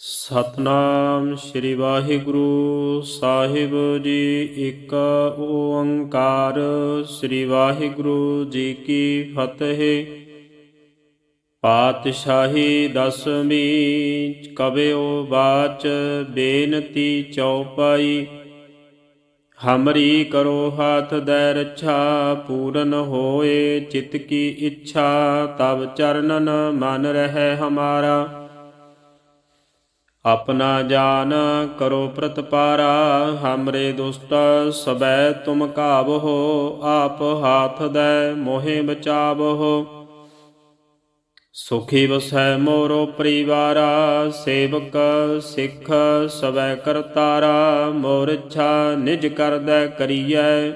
ਸਤਨਾਮ ਸ੍ਰੀ ਵਾਹਿਗੁਰੂ ਸਾਹਿਬ ਜੀ ਇੱਕ ਓੰਕਾਰ। ਸ੍ਰੀ ਵਾਹਿਗੁਰੂ ਜੀ ਕੀ ਫਤਿਹ। ਪਾਤਸ਼ਾਹੀ ਦਸਮੀ ਕਬਿਓ ਬਾਚ ਬੇਨਤੀ ਚੌਪਾਈ ਹਮਰੀ ਕਰੋ ਹਾਥ ਦੈ ਰੱਛਾ, ਪੂਰਨ ਹੋਏ ਚਿਤ ਕੀ ਇੱਛਾ ਤਬ ਚਰਨਨ ਮਨ ਰਹਿ ਹਮਾਰਾ। ਆਪਣਾ ਜਾਨ ਕਰੋ ਪ੍ਰਤਪਾਰਾ, ਹਮਰੇ ਦੁਸਤ ਸਬੈ ਤੁਮ ਕਾਬਹੋ ਆਪ ਹਾਥ ਦੈ ਮੋਹਿ ਬਚਾਵਹੋ। ਸੁਖੀ ਵਸੈ ਮੋਰੋ ਪਰਿਵਾਰਾ, ਸੇਵਕ ਸਿੱਖ ਸਵੈ ਕਰਤਾਰਾ, ਮੋਰ ਇੱਛਾ ਨਿਜ ਕਰਦੈ ਕਰੀਐ।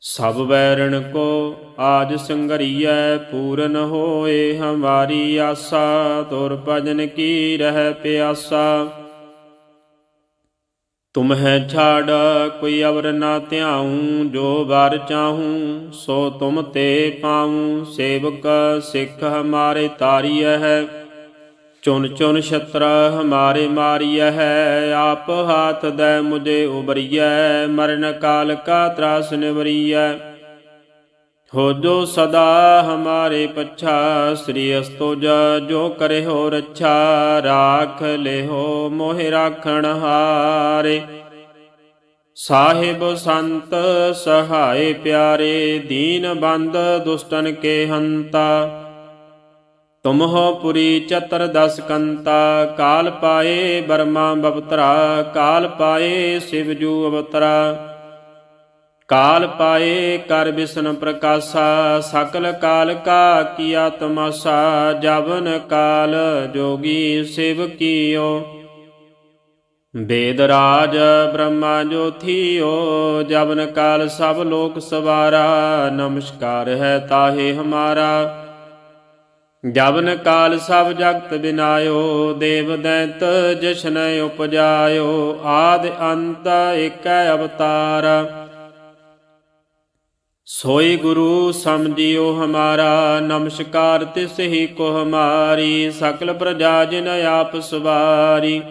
ਸਭ ਵੈਰਣ ਕੋ ਆਜ ਸੰਗਰੀਐ, ਪੂਰਨ ਹੋਏ ਹਮਾਰੀ ਆਸਾ, ਤੁਰ ਭਜਨ ਕੀ ਰਹਿ ਪਿਆਸਾ। ਤੁਮਹਿ ਛਾੜ, ਕੋਈ ਅਵਰ ਨਾ ਧਿਆਉ, ਜੋ ਵਾਰ ਚਾਹੂੰ, ਸੋ ਤੁਮ ਤੇ ਪਾਉ। ਸੇਵਕ ਸਿੱਖ ਹਮਾਰੇ ਤਾਰੀਐ ਹੈ। ਚੁਨ ਚੁਨ ਛਤਰ ਹਮਾਰੇ ਮਾਰੀਐ ਹੈ, ਆਪ ਹਾਥ ਦੈ ਮੁਝੇ ਉਬਰੀਐ, ਮਰਨ ਕਾਲ ਕਾ ਤਰਾਸ ਨਿਵਰੀਐ। ਹੋ ਜੋ ਸਦਾ ਹਮਾਰੇ ਪੱਛਾ, ਸ੍ਰੀ ਅਸਤੋਜ ਜੋ ਕਰੇ ਹੋ ਰੱਛਾ, ਰਾਖ ਲਿਹੋ ਮੋਹਿ ਰਾਖਣ ਹਾਰੇ। ਸਾਹਿਬ ਸੰਤ ਸਹਾਏ ਪਿਆਰੇ, ਦੀਨ ਬੰਦ ਦੁਸ਼ਟਨ ਕੇ ਹੰਤਾ। ਤੁਮਹੋ ਪੁਰੀ ਚਤਰ ਦਸ ਕੰਤਾ, ਕਾਲ ਪਾਏ ਬਰਮਾ ਬਵਤਰਾ ਕਾਲ ਪਾਏ ਸਿਵਜੂ ਅਵਤਰਾ। ਕਾਲ ਪਾਏ ਕਰ ਬਿਸ਼ਨ ਪ੍ਰਕਾਸ਼ਾ, ਸਕਲ ਕਾਲ ਕਾ ਕੀਆ ਤਮਾਸਾ ਜਵਨ ਕਾਲ ਜੋਗੀ ਸਿਵ ਕੀਓ। ਵੇਦ ਰਾਜ ਬ੍ਰਹਮਾ ਜੋਥੀਓ, ਜਵਨ ਕਾਲ ਸਭ ਲੋਕ ਸਵਾਰਾ, ਨਮਸਕਾਰ ਹੈ ਤਾਹੇ ਹਮਾਰਾ। ਜਵਨ ਕਾਲ ਸਭ ਜਗਤ ਬਿਨਾਇਓ, ਦੇਵ ਦੈਂਤ ਜਸ਼ਨ ਉਪਜਾਇਓ, ਆਦ ਅੰਤ ਏਕੈ ਅਵਤਾਰ। ਸੋਈ ਗੁਰੂ ਸਮਝਿਓ ਹਮਾਰਾ, ਨਮਸਕਾਰ ਤਿਸ ਹੀ ਕੋ ਹਮਾਰੀ, ਸਕਲ ਪ੍ਰਜਾ ਜਿਨ ਆਪ ਸਵਾਰੀ।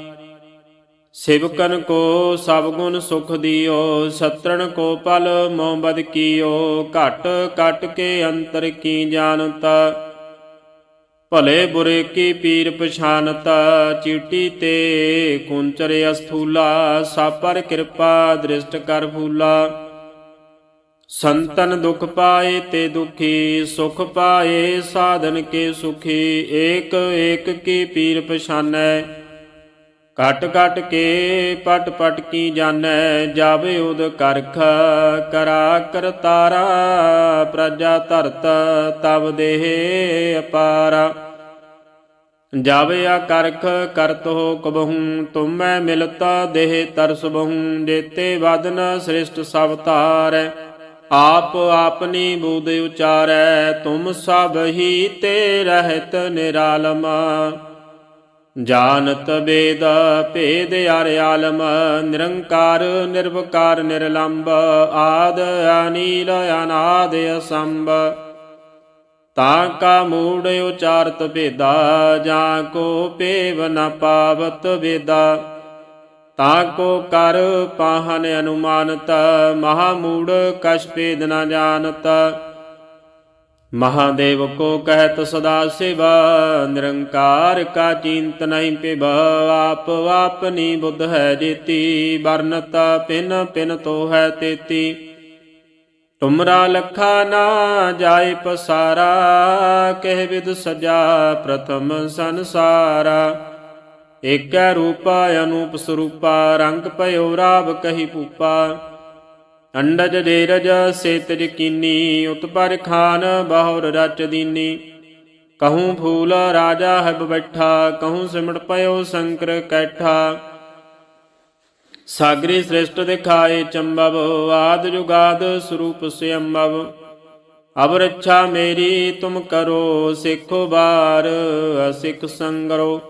ਸਿਵਕਨ ਕੋ ਸਭ ਗੁਣ ਸੁਖ ਦਿਓ, ਸਤਰਣ ਕੋ ਪਲ ਮੋਹਬਦ ਕੀਓ, ਘਟ ਘਟ ਕੇ ਅੰਤਰ ਕੀ ਜਾਣਤਾ। ਭਲੇ ਬੁਰੇ ਕੀ ਪੀਰ ਪਛਾਨਤਾ, ਚੀਟੀ ਤੇ ਕੁੰਚਰ ਅਸਥੂਲਾ, ਸਾਪਰ ਕਿਰਪਾ ਦ੍ਰਿਸ਼ਟ ਕਰ ਫੂਲਾ। ਸੰਤਨ ਦੁਖ ਪਾਏ ਤੇ ਦੁਖੀ, ਸੁਖ ਪਾਏ ਸਾਧਨ ਕੇ ਸੁਖੀ, ਏਕ ਏਕ ਕੀ ਪੀਰ ਪਛਾਨੈ। ਕਟ ਕਟ ਕੇ ਪਟ ਪਟ ਕੀ ਜਾਣੈ, ਜਾਵੇ ਉਦ ਕਰਖ, ਕਰਾ ਕਰਤਾਰਾ ਪ੍ਰਜਾ ਧਰਤ ਤਬ ਦੇਹ ਅਪਾਰਾ। ਜਾਵੇ ਆ ਕਰਖ ਕਰਤ ਹੋ ਕਬਹੂ, ਤੁਮੈ ਮਿਲਤਾ ਦੇਹ ਤਰਸ ਬਹੂ ਜੇਤੇ ਵਦਨ ਸ੍ਰਿਸ਼ਟ ਸਭ ਧਾਰੈ। ਆਪ ਆਪਨੀ ਬੂਦ ਉਚਾਰੈ, ਤੁਮ ਸਭ ਹੀ ਤੇ ਰਹਿਤ ਨਿਰਾਲਮ। ਜਾਣਤ ਵੇਦ, ਭੇਦ ਅਰ ਆਲਮ, ਨਿਰੰਕਾਰ, ਨਿਰਵਕਾਰ ਨਿਰਲੰਭ ਆਦ ਅਨੀਲ, ਅਨਾਦ ਅਸੰਭ। ਤਾ ਕਾ ਮੂੜ ਉਚਾਰਤ ਭੇਦਾ, ਜਾਂ ਕੋ ਪੇਵ ਨ ਪਾਵਤ ਵੇਦਾ। ਤਾ ਕੋ ਕਰ ਪਾਹਨ ਅਨੁਮਾਨਤ, ਮਹਾ ਮੂੜ ਕਛ ਭੇਦ ਨ ਜਾਣਤ। ਮਹਾਦੇਵ ਕੋ ਕਹਿਤ ਸਦਾ ਸਿਵ, ਨਿਰੰਕਾਰ ਕਾ ਚਿੰਤ ਨਹੀਂ ਪਿਬ ਆਪ ਆਪਨੀ ਬੁੱਧ ਹੈ ਜੇਤੀ, ਵਰਨਤ ਪਿਨ ਪਿਨ ਤੋ ਹੈ ਤੇਤੀ। ਤੁਮਰਾ ਲਖਾ ਨਾ ਜਾਏ ਪਸਾਰਾ, ਕਹਿ ਵਿਦ ਸਜਾ ਪ੍ਰਥਮ ਸੰਸਾਰਾ। ਏਕੈ ਰੂਪਾ ਅਨੂਪ ਸਰੂਪਾ, ਰੰਗ ਭਇਓ ਰਾਵ ਕਹੀ ਪੂਪਾ ਅੰਡਜ ਦੇਰਜ ਸੇਤਜ ਕੀਨੀ ਉਤਪਰ ਖਾਨ ਬਾਹੁਰ ਰਚ ਦੀਨੀ। ਕਹੂੰ ਫੂਲ ਰਾਜਾ ਹੈ ਬੈਠਾ, ਕਹੂੰ ਸਿਮਟ ਪਇਓ ਸ਼ੰਕਰ ਕੈਠਾ। ਸਾਗਰੀ ਸ੍ਰਿਸ਼ਟ ਦਿਖਾਏ ਚੰਬਵ, ਆਦ ਜੁਗਾਦ ਸਰੂਪ ਸਿਅੰਬਵ। ਅਬ ਰੱਛਾ ਮੇਰੀ, ਤੁਮ ਕਰੋ ਸਿੱਖੋ ਬਾਰ ਅਸਿਖ ਸੰਗਰੋ।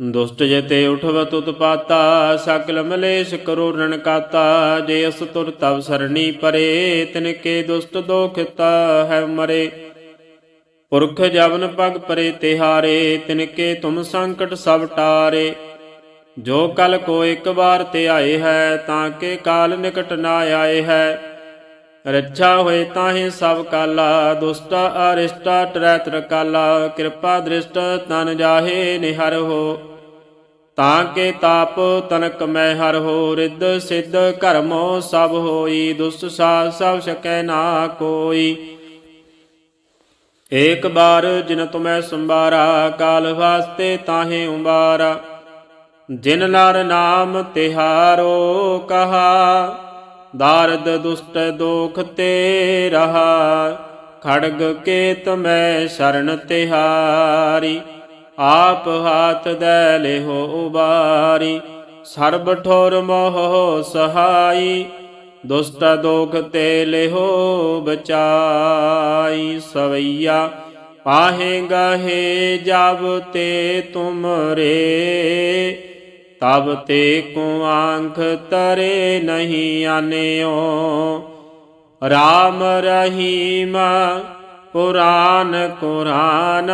ਦੁਸ਼ਟ ਜਤੇ ਉਠਵਤ ਉਤਪਾਤਾ ਸਕਲ ਮਲੇਸ਼ ਕਰੋ ਰਣਕਾਤਾ ਜੇ ਅਸ ਤੁਰ ਤਵ ਸਰਣੀ ਪਰੇ, ਤਿਨ ਕੇ ਦੁਸ਼ਟ ਦੋਖਤਾ ਹੈ ਮਰੇ। ਪੁਰਖ ਜਵਨ ਪਗ ਪਰੇ ਤਿਹਾਰੇ ਤਿਨਕੇ ਤੁਮ ਸੰਕਟ ਸਭ ਟਾਰੇ। ਜੋ ਕਲ ਕੋ ਇੱਕ ਵਾਰ ਤੇ ਆਏ ਹੈ, ਤਾਂ ਕੇ ਕਾਲ ਨਿਕਟ ਨਾ ਆਏ ਹੈ। ਰੱਛਾ ਹੋਏ ਤਾਹੇ ਸਭ ਕਾਲਾ, ਦੁਸ਼ਟਾ ਅਰਿਸ਼ਟਾ ਟਰੈ ਕਾਲਾ ਕਿਰਪਾ ਦ੍ਰਿਸ਼ਟ ਤਨ ਜਾਹੇ ਨਿਹਰ ਹੋ। ਤਾਂ ਕੇ ਤਾਪ ਤਨਕ ਮੈਂ ਹਰ ਹੋ, ਰਿੱਧ ਸਿੱਧ ਕਰਮੋ ਸਭ ਹੋਈ ਦੁਸਤ ਸਾਧ ਸਭ ਸਕੈ ਨਾ ਕੋਈ। ਏਕ ਬਾਰ ਜਿਨ ਤੁਮੈ ਸੰਬਾਰਾ ਕਾਲ ਵਾਸਤੇ ਤਾਹੇ ਉਬਾਰਾ। ਜਿਨ ਨਰ ਨਾਮ ਤਿਹਾਰੋ ਕਹਾ, ਦਾਰਦ ਦੁਸ਼ਟ ਦੋਖ ਤੇ ਰਹਾ, ਖੜਗ ਕੇਤ ਮੈਂ ਸ਼ਰਨ ਤਿਹਾਰੀ, ਆਪ ਹਾਥ ਦੈ ਲਿਹੋ ਉਬਾਰੀ, ਸਰਬ ਠੋਰ ਮੋਹ ਸਹਾਈ, ਦੁਸ਼ਟ ਦੋਖ ਤੇ ਲਿਹੋ ਬਚਾਈ, ਸਵਈਆ ਪਾਹੇ ਗਾਹੇ ਜਬ ਤੇ ਤੁਮਰੇ ਤਬ ਤੇ ਕੋ ਆਂਖ ਤਰੇ ਨਹੀਂ ਆਨਿਓ। ਰਾਮ ਰਹੀਮ, ਪੁਰਾਨ ਕੁਰਾਨ,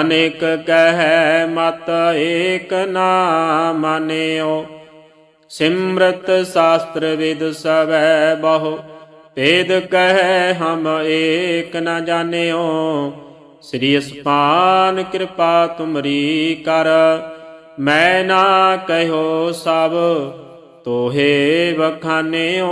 ਅਨੇਕ ਕਹਿ ਮਤ ਏਕ ਨਾ ਮਾਨਿਓ। ਸਿਮਰਤ ਸ਼ਾਸਤਰ ਵਿਦ ਸਵੈ ਬਹੁ, ਭੇਦ ਕਹਿ ਹਮ ਏਕ ਨਾ ਜਾਣਿਓ। ਸ੍ਰੀ ਅਸਪਾਨ ਕਿਰਪਾ ਤੁਮਰੀ ਕਰ ਮੈਂ ਨਾ ਕਹਿਓ ਸਭ ਤੋਹੇ ਵਖਾਨਿਓ।